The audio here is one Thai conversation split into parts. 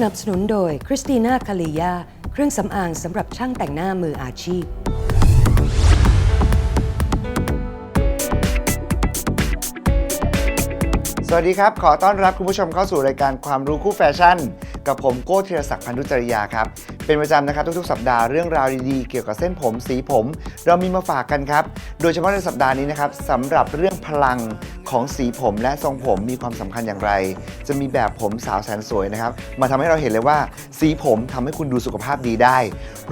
สนับสนุนโดยคริสติน่าคาลียาเครื่องสำอางสำหรับช่างแต่งหน้ามืออาชีพ สวัสดีครับ ขอต้อนรับคุณผู้ชมเข้าสู่รายการความรู้คู่แฟชั่น กับผมโก้ธีรศักดิ์พันธุจริยาครับ เป็นประจำนะครับทุกๆ สัปดาห์เรื่องราวดีๆ เกี่ยวกับเส้นผมสีผม เรามีมาฝากกันครับ โดยเฉพาะในสัปดาห์นี้นะครับสำหรับเรื่องพลังของสีผมและทรงผมมีความสำคัญอย่างไร จะมีแบบผมสาวแสนสวยนะครับ มาทำให้เราเห็นเลยว่าสีผมทำให้คุณดูสุขภาพดีได้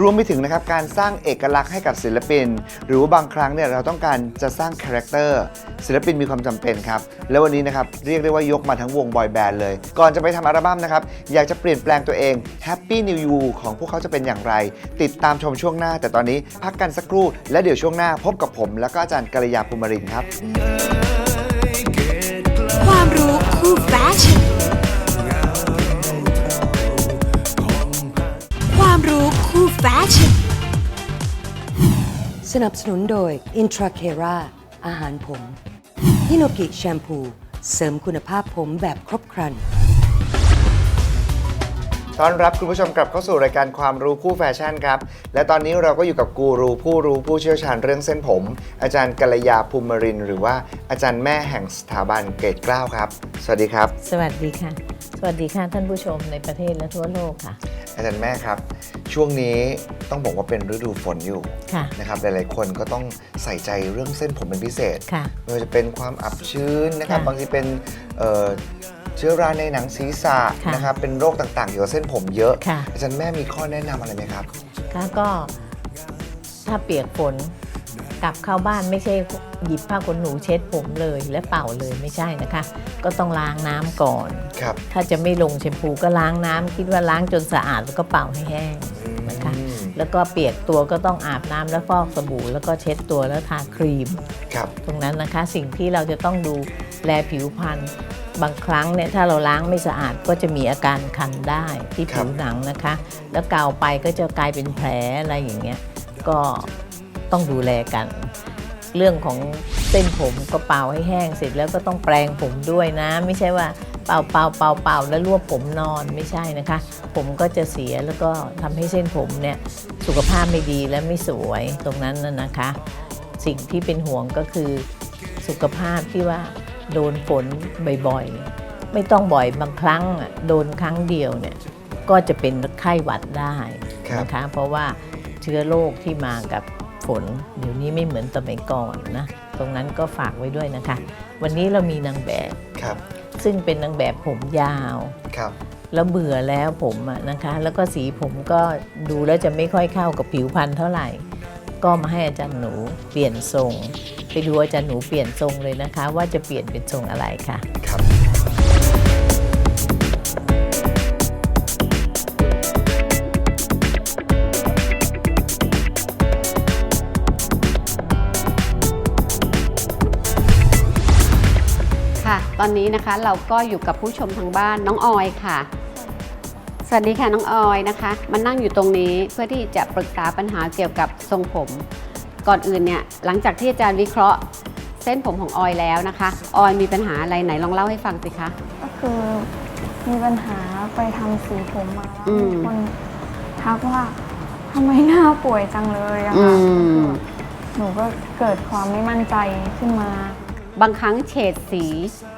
รวมไปถึงนะครับการสร้างเอกลักษณ์ให้กับศิลปิน หรือว่าบางครั้งเนี่ยเราต้องการจะสร้างคาแรคเตอร์ศิลปินมีความจำเป็นครับ แล้ววันนี้นะครับเรียกได้ว่ายกมาทั้งวงบอยแบนด์เลย ก่อนจะไปทำอัลบั้มนะครับอยากจะเปลี่ยนแปลงตัวเอง Happy New You ของพวกเขาจะเป็นอย่างไร ติดตามชมช่วงหน้า แต่ตอนนี้พักกันสักครู่ และเดี๋ยวช่วงหน้าพบกับผม แล้วก็อาจารย์กัลยาภูมิรินครับ ความรู้คู่แฟชั่นความรู้คู่แฟชั่นสนับสนุนโดย i n t r a c e r a อาหารผมฮิโนกิแชมพู เสริมคุณภาพผมแบบครบครัน ต้อนรับคุณผู้ชมกลับเข้าสู่รายการความรู้คู่แฟชั่นครับ และตอนนี้เราก็อยู่กับกูรูผู้รู้ผู้เชี่ยวชาญเรื่องเส้นผม อาจารย์กัลยาภูมิรินทร์หรือว่าอาจารย์แม่แห่งสถาบันเกรดเกล้าครับ สวัสดีครับ สวัสดีค่ะ สวัสดีค่ะท่านผู้ชมในประเทศและทั่วโลกค่ะ อาจารย์แม่ครับ ช่วงนี้ต้องบอกว่าเป็นฤดูฝนอยู่ค่ะ นะครับหลายๆ คนก็ต้องใส่ใจเรื่องเส้นผมเป็นพิเศษ ค่ะ ไม่ว่าจะเป็นความอับชื้นนะครับ ค่ะบางทีเป็นเอ่อ เชื้อราในหนังศีรษะค่ะนะครับเป็นโรคต่างๆเกี่ยวกับเส้นผมเยอะค่ะ อาจารย์แม่มีข้อแนะนำอะไรไหมครับค่ะก็ถ้าเปียกฝนกลับเข้าบ้านไม่ใช่หยิบผ้าขนหนูเช็ดผมเลย และเป่าเลยไม่ใช่นะคะ ก็ต้องล้างน้ำก่อน ครับถ้าจะไม่ลงแชมพูก็ล้างน้ำคิดว่าล้างจนสะอาดแล้วก็เป่าให้แห้ง นะคะ อืมแล้วก็เปียกตัวก็ต้องอาบน้ำแล้วฟอกสบู่ แล้วก็เช็ดตัวแล้วทาครีม ครับ ตรงนั้นนะคะสิ่งที่เราจะต้องดูแลผิวพรรณ บางครั้งเนี่ยถ้าเราล้างไม่สะอาดก็จะมีอาการคันได้ที่ครัผิบวหนังนะคะ แล้วกาวไปก็จะกลายเป็นแผลอะไรอย่างเงี้ยก็ต้องดูแลกัน เรื่องของเส้นผมก็เป่าให้แห้งเสร็จแล้วก็ต้องแปรงผมด้วยนะ ไม่ใช่ว่าเป่าเป่าเป่าเป่าแล้วรวบผมนอนไม่ใช่นะคะ ผมก็จะเสียแล้วก็ทำให้เส้นผมเนี่ยสุขภาพไม่ดีและไม่สวยตรงนั้นน่ะนะคะ สิ่งที่เป็นห่วงก็คือสุขภาพที่ว่า โดนฝนบ่อยๆ ไม่ต้องบ่อยบางครั้งอะโดนครั้งเดียวเนี่ยก็จะเป็นไข้หวัดได้ครับนะคะเพราะว่าเชื้อโรคที่มากับฝน เดี๋ยวนี้ไม่เหมือนสมัยก่อนนะตรงนั้นก็ฝากไว้ด้วยนะคะ วันนี้เรามีนางแบบครับซึ่งเป็นนางแบบผมยาวครับแล้วเบื่อแล้วผมอะนะคะ แล้วก็สีผมก็ดูแล้วจะไม่ค่อยเข้ากับผิวพรรณเท่าไหร่ ก็มาให้อาจารย์หนูเปลี่ยนทรง ไปดูอาจารย์หนูเปลี่ยนทรงเลยนะคะ ว่าจะเปลี่ยนเป็นทรงอะไรค่ะ ครับ ค่ะ ตอนนี้นะคะเราก็อยู่กับผู้ชมทางบ้านน้องออยค่ะส วัสดีค่ะน้องออยนะคะมานั่งอยู่ตรงนี้เพื่อที่จะปรึกษาปัญหาเกี่ยวกับทรงผม ก่อนอื่นเนี่ยหลังจากที่อาจารย์วิเคราะห์ เส้นผมของออยแล้วนะคะ ออยมีปัญหาอะไรไหนลองเล่าให้ฟังสิคะ ก็คือมีปัญหาไปทำสีผมมาแล้วอืม มีคนทักว่าทำไมหน้าป่วยจังเลยอะอืค่ะมหนูก็เกิดความไม่มั่นใจขึ้นมา บางครั้งเฉดสี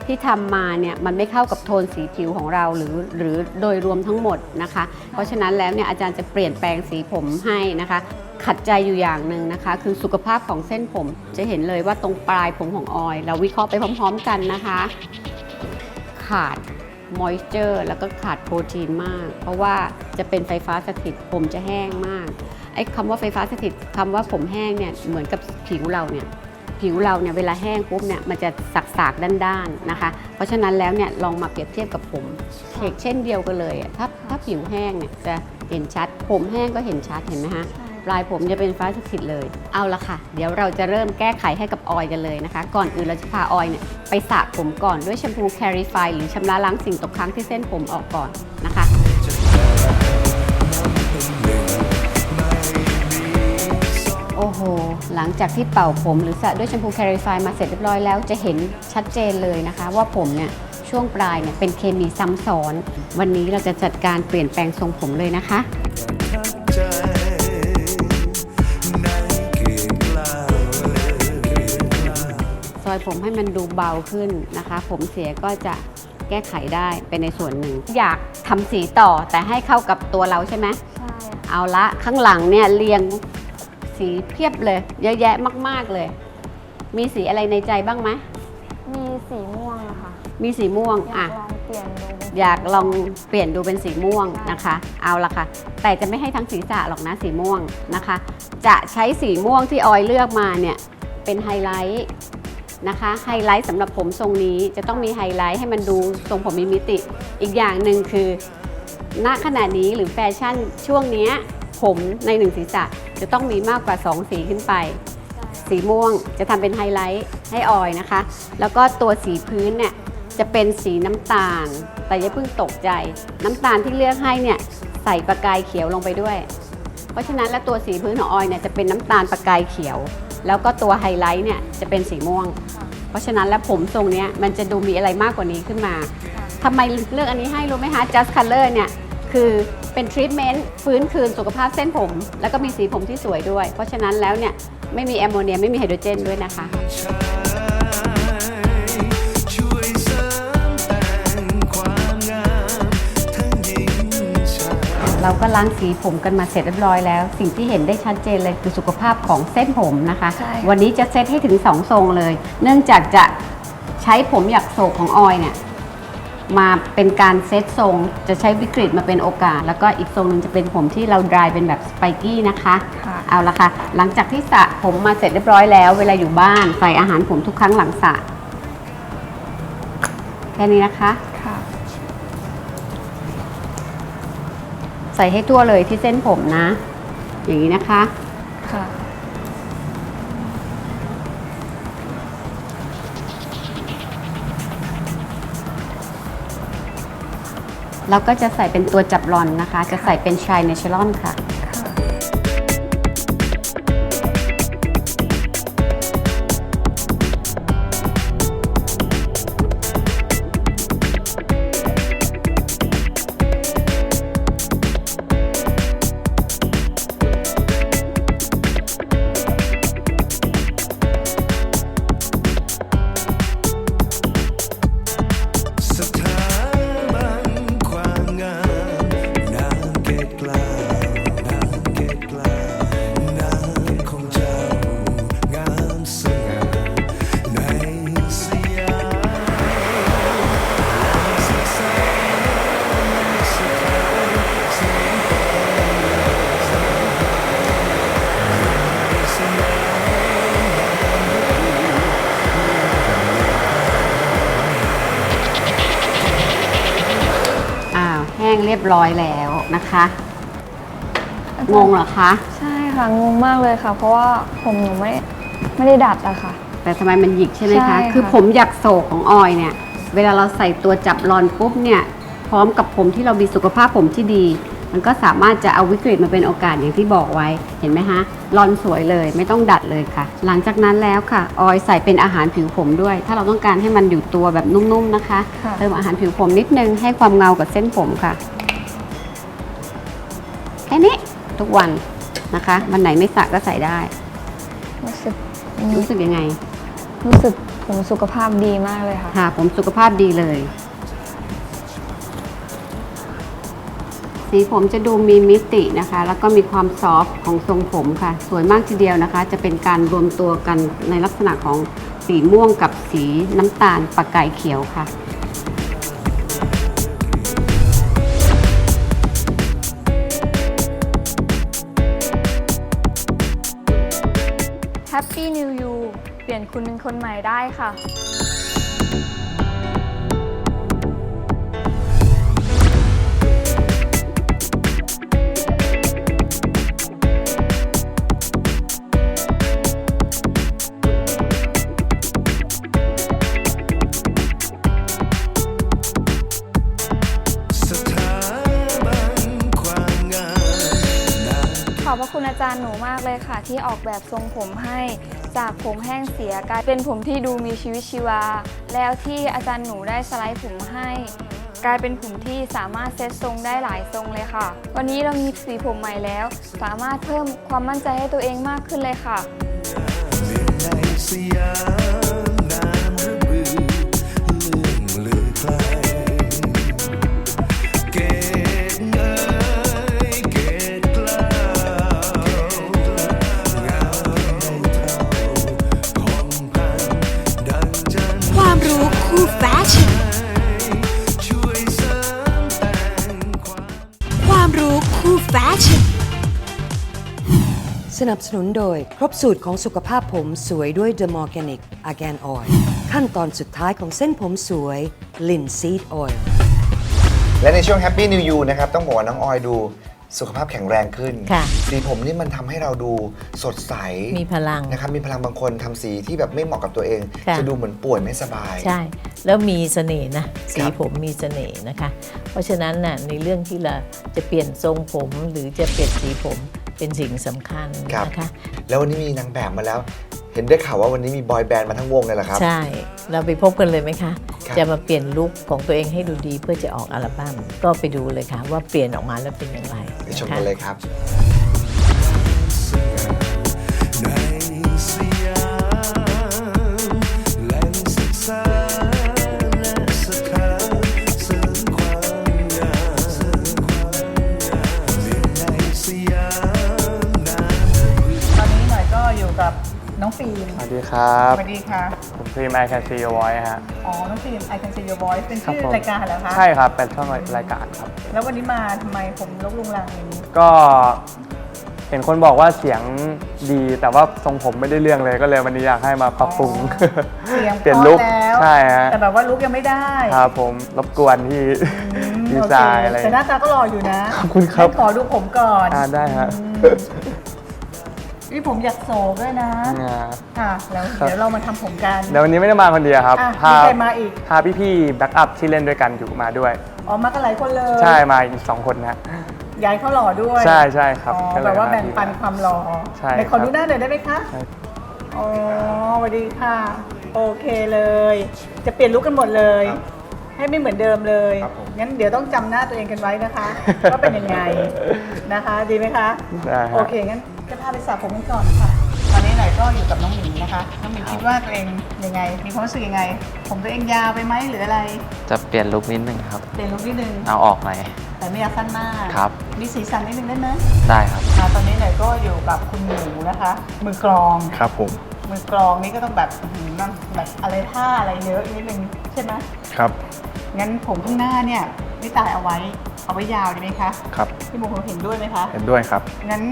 ที่ทำมาเนี่ยมันไม่เข้ากับโทนสีผิวของเราหรือหรือโดยรวมทั้งหมดนะคะ เพราะฉะนั้นแล้วเนี่ยอาจารย์จะเปลี่ยนแปลงสีผมให้นะคะ ขัดใจอยู่อย่างหนึ่งนะคะ คือสุขภาพของเส้นผมจะเห็นเลยว่าตรงปลายผมของออย เราวิเคราะห์ไปพร้อมๆกันนะคะ ขาดมอยเจอร์แล้วก็ขาดโปรตีนมาก เพราะว่าจะเป็นไฟฟ้าสถิตผมจะแห้งมากไอ้คำว่าไฟฟ้าสถิตคำว่าผมแห้งเนี่ยเหมือนกับผิวเราเนี่ย ผิวเราเนี่ยเวลาแห้งปุ๊บเนี่ยมันจะสักๆด้านๆนะคะ เพราะฉะนั้นแล้วเนี่ยลองมาเปรียบเทียบกับผมเทคเช่นเดียวกันเลยอะถ้าถ้าผิวแห้งเนี่ยจะเห็นชัด ผมแห้งก็เห็นชัดเห็นไหมฮะปลายผมจะเป็นฟ้าสถิตเลย เอาละค่ะ เดี๋ยวเราจะเริ่มแก้ไขให้กับออยกันเลยนะคะ ก่อนอื่นเราจะพาออยเนี่ยไปสระผมก่อนด้วยแชมพู Clarify หรือชำระล้างสิ่งตกค้างที่เส้นผมออกก่อนนะคะ โอ้โห หลังจากที่เป่าผมหรือสระด้วยแชมพู Clarify มาเสร็จเรียบร้อยแล้วจะเห็นชัดเจนเลยนะคะ ว่าผมเนี่ยช่วงปลายเนี่ยเป็นเคมีซ้ำซ้อน วันนี้เราจะจัดการเปลี่ยนแปลงทรงผมเลยนะคะ ซอยผมให้มันดูเบาขึ้นนะคะ ผมเสียก็จะแก้ไขได้เป็นในส่วนหนึ่ง อยากทำสีต่อแต่ให้เข้ากับตัวเราใช่ไหมใช่ เอาละข้างหลังเนี่ยเรียง สีเพียบเลย เยอะแยะมาก ๆเลย มีสีอะไรในใจบ้างไหมมีสีม่วงอะค่ะมีสีม่วงอยาอะ กลองเปลี่ยนดูอยากลองเปลี่ยนดูเป็นสีม่วงนะคะ เอาละค่ะ แต่จะไม่ให้ทั้งศีรษะหรอกนะสีม่วงนะคะ จะใช้สีม่วงที่ออยเลือกมาเนี่ยเป็นไฮไลท์นะคะไฮไลท์สำหรับผมทรงนี้จะต้องมีไฮไลท์ให้มันดูทรงผมมีมิติ อีกอย่างหนึ่งคือ ณขณะนี้หรือแฟชั่นช่วงเนี้ย ผมในหนึ่งศีรษะจะต้องมีมากกว่า 2 สีขึ้นไป สีม่วงจะทำเป็นไฮไลท์ให้ออยนะคะ แล้วก็ตัวสีพื้นเนี่ยจะเป็นสีน้ำตาล แต่อย่าเพิ่งตกใจ น้ำตาลที่เลือกให้เนี่ยใส่ประกายเขียวลงไปด้วย เพราะฉะนั้นแล้วตัวสีพื้นของออยเนี่ยจะเป็นน้ำตาลประกายเขียว แล้วก็ตัวไฮไลท์เนี่ยจะเป็นสีม่วง เพราะฉะนั้นแล้วผมทรงเนี้ยมันจะดูมีอะไรมากกว่านี้ขึ้นมาทำไมเลือกอันนี้ให้รู้ไหมคะ just color เนี่ยคือ เป็นทรีทเมนต์ฟื้นคืนสุขภาพเส้นผม แล้วก็มีสีผมที่สวยด้วย เพราะฉะนั้นแล้วเนี่ยไม่มีแอมโมเนียไม่มีไฮโดรเจนด้วยนะคะช่วยเสริมแต่งความงามทั้งหญิงชายเราก็ล้างสีผมกันมาเสร็จเรียบร้อยแล้ว สิ่งที่เห็นได้ชัดเจนเลยคือสุขภาพของเส้นผมนะคะ ใช่ วันนี้จะเซตให้ถึง 2 ทรงเลย เนื่องจากจะใช้ผมหยักโศกของออยเนี่ย มาเป็นการเซตทรง จะใช้วิกฤตมาเป็นโอกาส แล้วก็อีกทรงหนึงจะเป็นผมที่เราดรายเป็นแบบสไปกี้นะคะ ค่ะเอาละค่ะ หลังจากที่สระผมมาเสร็จเรียบร้อยแล้ว เวลาอยู่บ้านใส่อาหารผมทุกครั้งหลังสระแค่นี้นะคะ ค่ะ ใส่ให้ทั่วเลยที่เส้นผมนะ อย่างนี้นะคะ ค่ะ แล้วก็จะใส่เป็นตัวจับรอนนะคะ จะใส่เป็นชายเนเชอรอนค่ะ ยบร้อยแล้วนะคะงงเหรอคะใช่ค่ะงงมากเลยค่ะ เพราะว่าผมหนูไม่ไม่ได้ดัดอะค่ะ แต่ทำไมมันหยิกใช่ไหมใช่คะค่ะ คือผมอยากโศกของออยเนี่ย เวลาเราใส่ตัวจับรอนปุ๊บเนี่ย พร้อมกับผมที่เรามีสุขภาพผมที่ดี มันก็สามารถจะเอาวิกฤตมาเป็นโอกาสอย่างที่บอกไว้เห็นไหมฮะรอนสวยเลยไม่ต้องดัดเลยค่ะ หลังจากนั้นแล้วค่ะ ออยใส่เป็นอาหารผิวผมด้วย ถ้าเราต้องการให้มันอยู่ตัวแบบนุ่มๆนะคะ ค่ะ เติมอาหารผิวผมนิดนึงให้ความเงากับเส้นผมค่ะแค่นี้ทุกวันนะคะ วันไหนไม่สระก็ใส่ได้ รู้สึกรู้สึกยังไง รู้สึกผมสุขภาพดีมากเลยค่ะ ค่ะผมสุขภาพดีเลย สีผมจะดูมีมิตินะคะ แล้วก็มีความซอฟต์ของทรงผมค่ะ สวยมากทีเดียวนะคะ จะเป็นการรวมตัวกันในลักษณะของสีม่วงกับสีน้ำตาลประกายเขียวค่ะ Happy New You เปลี่ยนคุณเป็นคนใหม่ได้ค่ะ คุณอาจารย์หนูมากเลยค่ะ ที่ออกแบบทรงผมให้จากผมแห้งเสียกลายเป็นผมที่ดูมีชีวิตชีวา แล้วที่อาจารย์หนูได้สไลด์ผมให้ กลายเป็นผมที่สามารถเซตทรงได้หลายทรงเลยค่ะ วันนี้เรามีสีผมใหม่แล้ว สามารถเพิ่มความมั่นใจให้ตัวเองมากขึ้นเลยค่ะ รู้คู่แฟชั่นสนับสนุนโดยครบสูตรของสุขภาพผมสวยด้วย The Organic Argan Oil ขั้นตอนสุดท้ายของเส้นผมสวย Linseed Oil และในช่วง Happy New You นะครับ ต้องบอกว่าน้องออยดู สุขภาพแข็งแรงขึ้น ค่ะ สีผมนี่มันทำให้เราดูสดใสมีพลัง นะครับมีพลังบางคนทำสีที่แบบไม่เหมาะกับตัวเอง ค่ะ จะดูเหมือนป่วยไม่สบาย ใช่ แล้วมีเสน่ห์นะ สีครับผมมีเสน่ห์นะคะ เพราะฉะนั้นน่ะในเรื่องที่เราจะเปลี่ยนทรงผมหรือจะเปลี่ยนสีผมเป็นสิ่งสำคัญครับ นะคะ แล้ววันนี้มีนางแบบมาแล้ว เห็นได้ข่าวว่าวันนี้มีบอยแบนด์มาทั้งวงเลยเหรอครับ ใช่ เราไปพบกันเลยไหมคะครับ จะมาเปลี่ยนลุคของตัวเองให้ดูดีเพื่อจะออกอัลบั้มก็ไปดูเลยค่ะว่าเปลี่ยนออกมาแล้วเป็นอย่างไรไปชมะคะกันเลยครับในสยามแหล่งศึกษาและสถานเสริมความงามเมืองในสยามนามตอนนี้หน่อยก็อยู่กับน้องฟิล์มสวัสดีครับ สวัสดีค่ะผม ฟิล์ม I Can See Your Voice ฮะ อ๋อ น้องฟิล์ม I can see your voice เป็นครับชื่อผมรายการเหรอคะใช่ครับ เป็นช่องรายการครับ แล้ววันนี้มาทำไมผมลกลุงลังอย่างนี้ ก็เห็นคนบอกว่าเสียงดีแต่ว่าทรงผมไม่ได้เรื่องเลยก็เลยวันนี้อยากให้มาปรับปรุงเสียงเปลี่ยนพลุราะคแล้วใช่ฮะแต่แบบว่าลุกยังไม่ได้ครับผมรบกวนที่อืมดีโอไซเคน์อะไรแต่หน้าตาก็หล่ออยู่นะขอบคุณครับงั้นขอดูผมก่อนอ่าได้ฮะ นี่ผมอยากโศกด้วยนะอ่า ค่ะแล้วครับ เดี๋ยวเรามาทำผมกันเดี๋ยววันนี้ไม่ได้มาคนเดียวครับอะพามีใครมาอีก พาพี่ๆแบ็กอัพที่เล่นด้วยกันอยู่มาด้วย อ๋อมากันหลายคนเลยใช่มาอีกสองคนนะ ยายเขาหล่อด้วยใช่ใช่ครับอ๋อก็เลยแบบว่ามาแบ่งปันที่ความหล่อใช่ไหนขอครับ ดูหน้าหน่อยได้ไหมคะใช่อ๋อสวัสดีค่ะ โอเคเลย จะเปลี่ยนลุคกันหมดเลย ให้ไม่เหมือนเดิมเลย ครับผม งั้นเดี๋ยวต้องจำหน้าตัวเองกันไว้นะคะ ว่าเป็นยังไงนะคะ ดีไหมคะ ได้ฮะ โอเคงั้น จะพาไปสระผมกันก่อนค่ะ ตอนนี้หน่อยก็อยู่กับน้องหมิงนะคะ น้องหมิงคิดว่าตัวเองยังไง มีความรู้สึกยังไง ผมตัวเองยาวไปไหมหรืออะไร จะเปลี่ยนลุคนิดนึงครับ เปลี่ยนลุคนิดนึง เอาออกหน่อย แต่ไม่อยากสั้นมาก ครับ มีสีสันนิดนึงได้ไหมได้ครับอ่าตอนนี้หน่อยก็อยู่กับคุณหมูนะคะ มือกลอง ครับผม มือกลองนี่ก็ต้องแบบอื้อหือนั่งแบบอะไรท่าอะไรเยอะนิดนึงใช่ไหมครับ งั้นผมข้างหน้าเนี่ยพี่ตายเอาไว้ เอาไว้ยาวดีไหมคะครับพี่โมโหเห็นด้วยไหมคะเห็นด้วยครับงั้น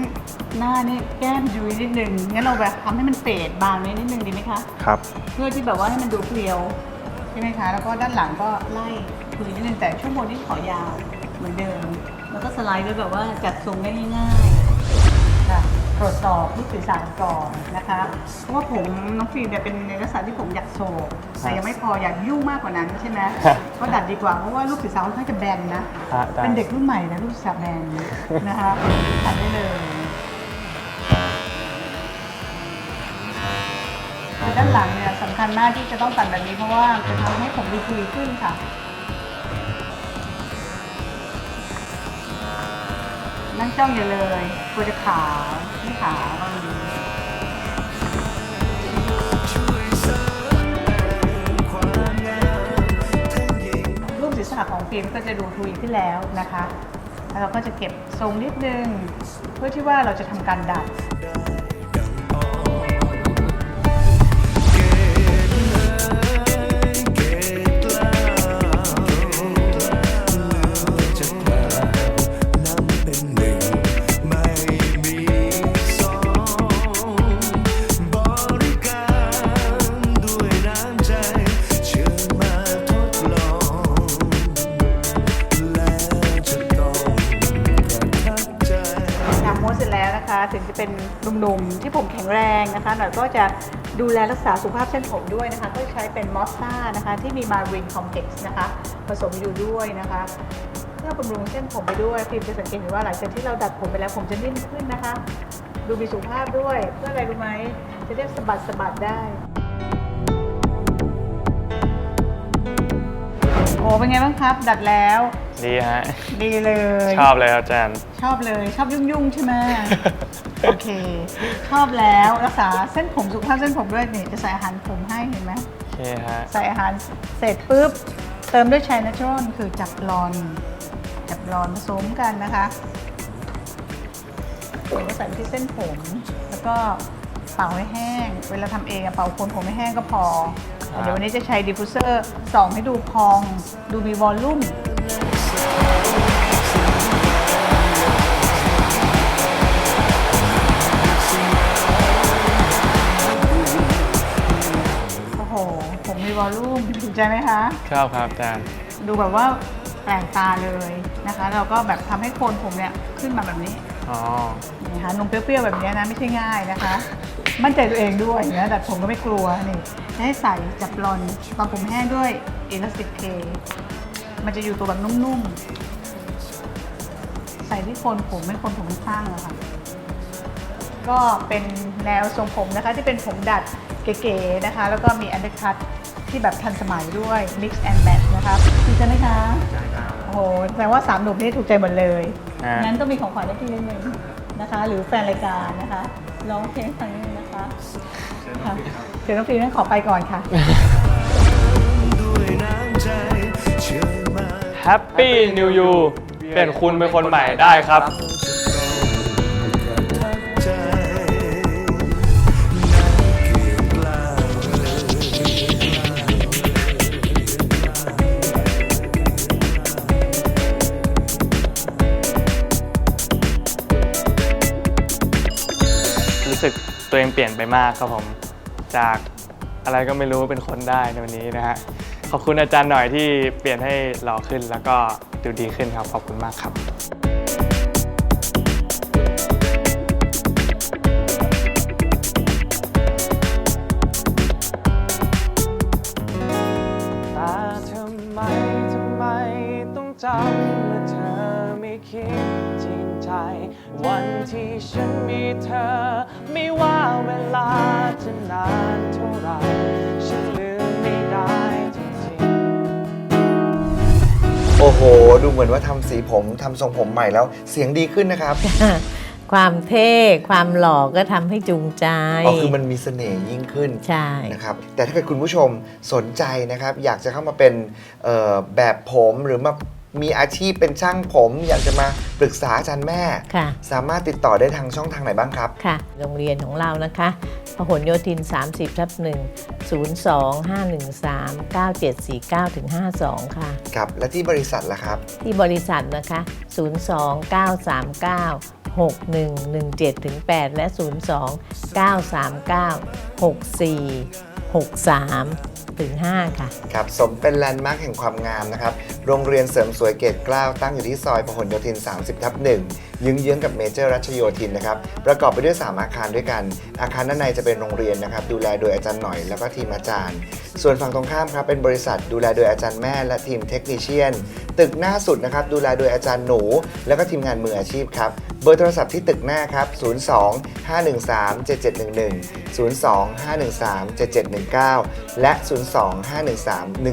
หน้านี่แก้มยุยนิดนึงงั้นเราแบบทำให้มันเฟดบางนิดนิดนึงดีไหมคะครับเพื่อที่แบบว่าให้มันดูเพรียวใช่ไหมคะ แล้วก็ด้านหลังก็ไล่คุยนิดนึงแต่ช่วงบนนี่ขอยาวเหมือนเดิม แล้วก็สไลด์ด้วยแบบว่าจัดทรงได้ง่ายๆค่ะ ตรวจสอบรูปศีรษะก่อนนะคะ เพราะว่าผมน้องฟิล์มเนี่ยเป็นในลักษณะที่ผมอยากโศกแต่ยังไม่พออยากยุ่งมากกว่านั้นใช่ไหมครับก็ดัดดีกว่าเพราะว่ารูปศีรษะค่อนข้างจะแบนนะฮะได้ เป็นเด็กรุ่นใหม่นะรูปศีรษะแบนนะคะตัดได้เลยคือด้านหลังเนี่ยสำคัญมากที่จะต้องตัดแบบนี้เพราะว่าจะทำให้ผมดีคุยขึ้นค่ะ นั่งจ้องอย่าเลยกลัวจะขาว ที่ขาวก็ดีรูปศีรษะของฟิล์มก็จะดูทุยขึ้นแล้วนะคะ แล้วเราก็จะเก็บทรงนิดนึง เพื่อที่ว่าเราจะทำการดัด นะคะหน่อยก็จะดูแลรักษาสุขภาพเส้นผมด้วยนะคะ ก็ใช้เป็นมอสซานะคะ ที่มีมารินคอมเพล็กซ์นะคะ ผสมอยู่ด้วยนะคะเพื่อบำรุงเส้นผมไปด้วยพิมจะสังเกตเห็นว่าหลังจากที่เราดัดผมไปแล้วผมจะนิ่มขึ้นนะคะ ดูมีสุขภาพด้วยเพื่ออะไรรู้ไหมจะได้สะบัดสะบัดได้โอ้เป็นไงบ้างครับ ดัดแล้วดีฮะ ดีเลย ชอบเลยครับอาจารย์ ชอบเลยชอบยุ่งๆใช่ไหม โอเค ชอบแล้วรักษาเส้นผมสุขภาพเส้นผมด้วยนี่จะใส่อาหารผมให้เห็นไหมโอเคฮะ ใส่อาหารเสร็จปุ๊บ เติมด้วยชายนัชรอนคือจับรอน จับรอนผสมกันนะคะแล้วก็ใส่ไปที่เส้นผม แล้วก็เป่าให้แห้ง เวลาทำเองอะเป่าโคนผมให้แห้งก็พอ ครับ เดี๋ยววันนี้จะใช้ดิฟฟูเซอร์ส่องให้ดูพอง ดูมีวอลลุ่มโใจไหมคะ ชอบครับอาจารย์ ดูแบบว่าแปลกตาเลยนะคะ เราก็แบบทำให้โคนผมเนี่ยขึ้นมาแบบนี้ อ๋อ นี่นะคะนมเปรี้ยวๆแบบนี้นะไม่ใช่ง่ายนะคะ มั่นใจตัวเองด้วยนะแต่ผมก็ไม่กลัวนี่ให้ใส่จับรอนตอนผมแห้งด้วย Elastic K มันจะอยู่ตัวแบบนุ่มๆ ใส่ที่โคนผมไม่โคนผมข้างๆอะค่ะก็เป็นแนวทรงผมนะคะที่เป็นผมดัดเก๋ๆนะคะ แล้วก็มีอันเดอร์คัต ที่แบบทันสมัยด้วย mix and match นะคะถูกใจไหมคะใช่ครับโอ้โหแปลว่าสามหนุ่มนี่ถูกใจหมดเลยอ่า งั้งั้นก็มีของขวัญให้พี่นิดนึงนะคะ หรือแฟนรายการนะคะร้องเพลงให้ฟังนิดนึงนะคะค่ะเดี๋ยวน้องฟีนั้นขอไปก่อนค่ะ ด้วยน้ำใจเชื่อมา Happy New You เปลี่ยนคุณเป็นคนใหม่ได้ครับ สึกตัวเองเปลี่ยนไปมากครับผม จากอะไรก็ไม่รู้เป็นคนได้ในวันนี้นะฮะ ขอบคุณอาจารย์หน่อยที่เปลี่ยนให้หล่อขึ้นแล้วก็ดูดีขึ้นครับ ขอบคุณมากครับแต่ทำไมทำไมต้อเธอไม่คิดจริงใจ วันที่ฉันมีเธอ ไม่ว่าเวลาจะนานเท่าไหรฉันลืมไม่ได้จริงๆโอ้โห ดูเหมือนว่าทำสีผมทำทรงผมใหม่แล้ว เสียงดีขึ้นนะครับ ความเท่ความหล่อก็ทำให้จูงใจอ๋อคือมันมีเสน่ห์ยิ่งขึ้นใช่ นะครับ แต่ถ้าเกิดคุณผู้ชมสนใจนะครับ อยากจะเข้ามาเป็นเอ่อแบบผมหรือมา มีอาชีพเป็นช่างผม อยากจะมาปรึกษาอาจารย์แม่ ค่ะ สามารถติดต่อได้ทางช่องทางไหนบ้างครับ ค่ะ โรงเรียนของเรานะคะพหลโยธิน 30ทับ1 02 513 9749ถึง52 ค่ะ ครับ และที่บริษัทล่ะครับ ที่บริษัทนะคะ 02 939 6117ถึง8และ 02 939 64 63 ถึง5ค่ะ ครับสมเป็นแลนด์มาร์คแห่งความงามนะครับ โรงเรียนเสริมสวยเกตเกล้าตั้งอยู่ที่ซอยพหลโยธิน 30 ทับ1 ยืงเยื้องๆกับเมเจอร์รัชโยธินนะครับประกอบไปด้วย 3 อาคารด้วยกัน อาคารด้านในจะเป็นโรงเรียนนะครับดูแลโดยอาจารย์หน่อยแล้วก็ทีมอาจารย์ ส่วนฝั่งตรงข้ามครับเป็นบริษัทดูแลโดยอาจารย์แม่และทีมเทคนิชเชียน ตึกหน้าสุดนะครับดูแลโดยอาจารย์หนู แล้วก็ทีมงานมืออาชีพครับเบอร์โทรศัพท์ที่ตึกหน้าครับ 02 513 7711 02 513 7719 และ 02 513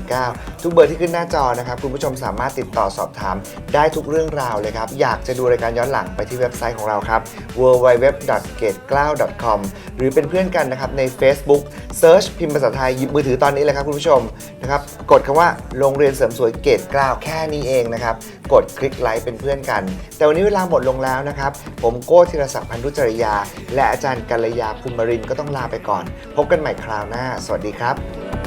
1719 ทุกเบอร์ที่ขึ้นหน้าจอนะครับ คุณผู้ชมสามารถติดต่อสอบถามได้ทุกเรื่องราวเลยครับ อยากจะดูรายการย้อนหลังไปที่เว็บไซต์ของเราครับ www.gateglau.com หรือเป็นเพื่อนกันนะครับใน Facebook Search พิมพ์ภาษาไทยหยิบมือถือตอนนี้เลยครับคุณผู้ชมนะครับกดคำว่าโรงเรียนเสริมสวยเกตเกล้าแค่นี้เองนะครับ กดคลิกไลค์เป็นเพื่อนกัน แต่วันนี้เวลาหมดลงแล้วนะครับ ผมโก้ธีรศักดิ์พันธุจริยา และอาจารย์กัลยาภูมิรินก็ต้องลาไปก่อน พบกันใหม่คราวหน้า สวัสดีครับ